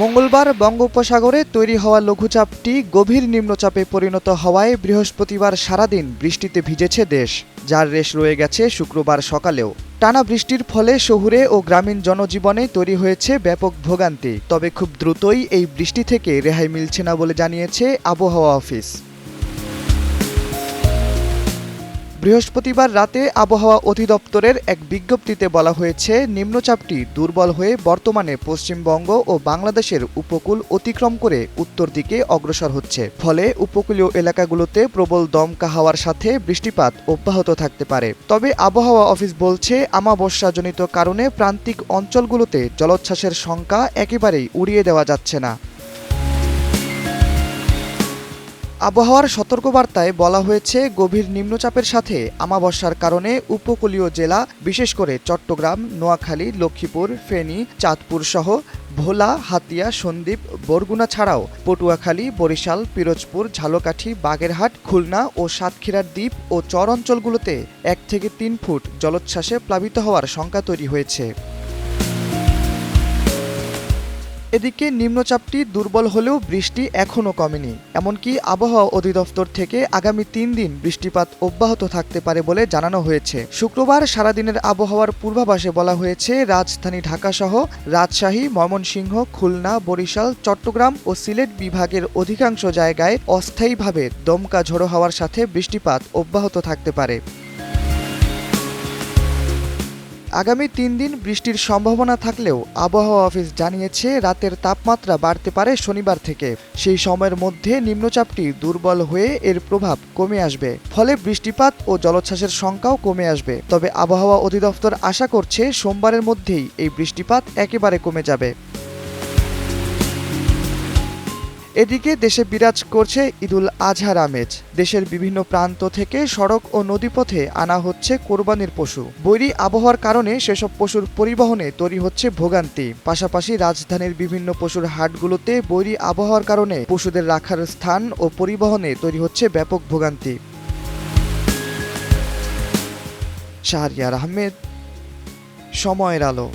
মঙ্গলবার বঙ্গোপসাগরে তৈরি হওয়া লঘুচাপটি গভীর নিম্নচাপে পরিণত হওয়ায় বৃহস্পতিবার সারাদিন বৃষ্টিতে ভিজেছে দেশ। যার রেশ রয়ে গেছে শুক্রবার সকালেও। টানা বৃষ্টির ফলে শহুরে ও গ্রামীণ জনজীবনে তৈরি হয়েছে ব্যাপক ভোগান্তি। তবে খুব দ্রুতই এই বৃষ্টি থেকে রেহাই মিলছে না বলে জানিয়েছে আবহাওয়া অফিস। বৃহস্পতিবার রাতে আবহাওয়া অধিদপ্তরের এক বিজ্ঞপ্তিতে বলা হয়েছে, নিম্নচাপটি দুর্বল হয়ে বর্তমানে পশ্চিমবঙ্গ ও বাংলাদেশের উপকূল অতিক্রম করে উত্তর দিকে অগ্রসর হচ্ছে। ফলে উপকূলীয় এলাকাগুলোতে প্রবল দমকা হাওয়ার সাথে বৃষ্টিপাত অব্যাহত থাকতে পারে। তবে আবহাওয়া অফিস বলছে, আমাবস্যাজনিত কারণে প্রান্তিক অঞ্চলগুলোতে জলোচ্ছ্বাসের সংখ্যা একেবারেই উড়িয়ে দেওয়া যাচ্ছে না। আবহাওয়ার সতর্কবার্তায় বলা হয়েছে, গভীর নিম্নচাপের সাথে আমাবস্যার কারণে উপকূলীয় জেলা, বিশেষ করে চট্টগ্রাম, নোয়াখালী, লক্ষ্মীপুর, ফেনী, চাঁদপুর সহ ভোলা, হাতিয়া, সন্দ্বীপ, বরগুনা ছাড়াও পটুয়াখালী, বরিশাল, পিরোজপুর, ঝালকাঠি, বাগেরহাট, খুলনা ও সাতক্ষীরার দ্বীপ ও চর অঞ্চলগুলোতে এক থেকে তিন ফুট জলোচ্ছ্বাসে প্লাবিত হওয়ার শঙ্কা তৈরি হয়েছে। এদিকে নিম্নচাপটি দুর্বল হলেও বৃষ্টি এখনও কমেনি। এমনকি আবহাওয়া অধিদপ্তর থেকে আগামী তিন দিন বৃষ্টিপাত অব্যাহত থাকতে পারে বলে জানানো হয়েছে। শুক্রবার সারাদিনের আবহাওয়ার পূর্বাভাসে বলা হয়েছে, রাজধানী ঢাকাসহ রাজশাহী, ময়মনসিংহ, খুলনা, বরিশাল, চট্টগ্রাম ও সিলেট বিভাগের অধিকাংশ জায়গায় অস্থায়ীভাবে দমকা ঝোড়ো হওয়ার সাথে বৃষ্টিপাত অব্যাহত থাকতে পারে। আগামী তিন দিন বৃষ্টির সম্ভাবনা থাকলেও আবহাওয়া অফিস জানিয়েছে রাতের তাপমাত্রা বাড়তে পারে শনিবার থেকে। সেই সময়ের মধ্যে নিম্নচাপটি দুর্বল হয়ে এর প্রভাব কমে আসবে। ফলে বৃষ্টিপাত ও জলোচ্ছ্বাসের সংখ্যাও কমে আসবে। তবে আবহাওয়া অধিদপ্তর আশা করছে সোমবারের মধ্যেই এই বৃষ্টিপাত একেবারে কমে যাবে। এদিকে দেশে বিরাজ করছে ঈদুল আজহার আমেজ। দেশের বিভিন্ন প্রান্ত থেকে সড়ক ও নদীপথে আনা হচ্ছে কোরবানির পশু। বৈরী আবহাওয়ার কারণে সেসব পশুর পরিবহনে তৈরি হচ্ছে ভোগান্তি। পাশাপাশি রাজধানীর বিভিন্ন পশুর হাটগুলোতে বৈরী আবহাওয়ার কারণে পশুদের রাখার স্থান ও পরিবহনে তৈরি হচ্ছে ব্যাপক ভোগান্তি। শাহরিয়ার আহমেদ, সময়ের আলো।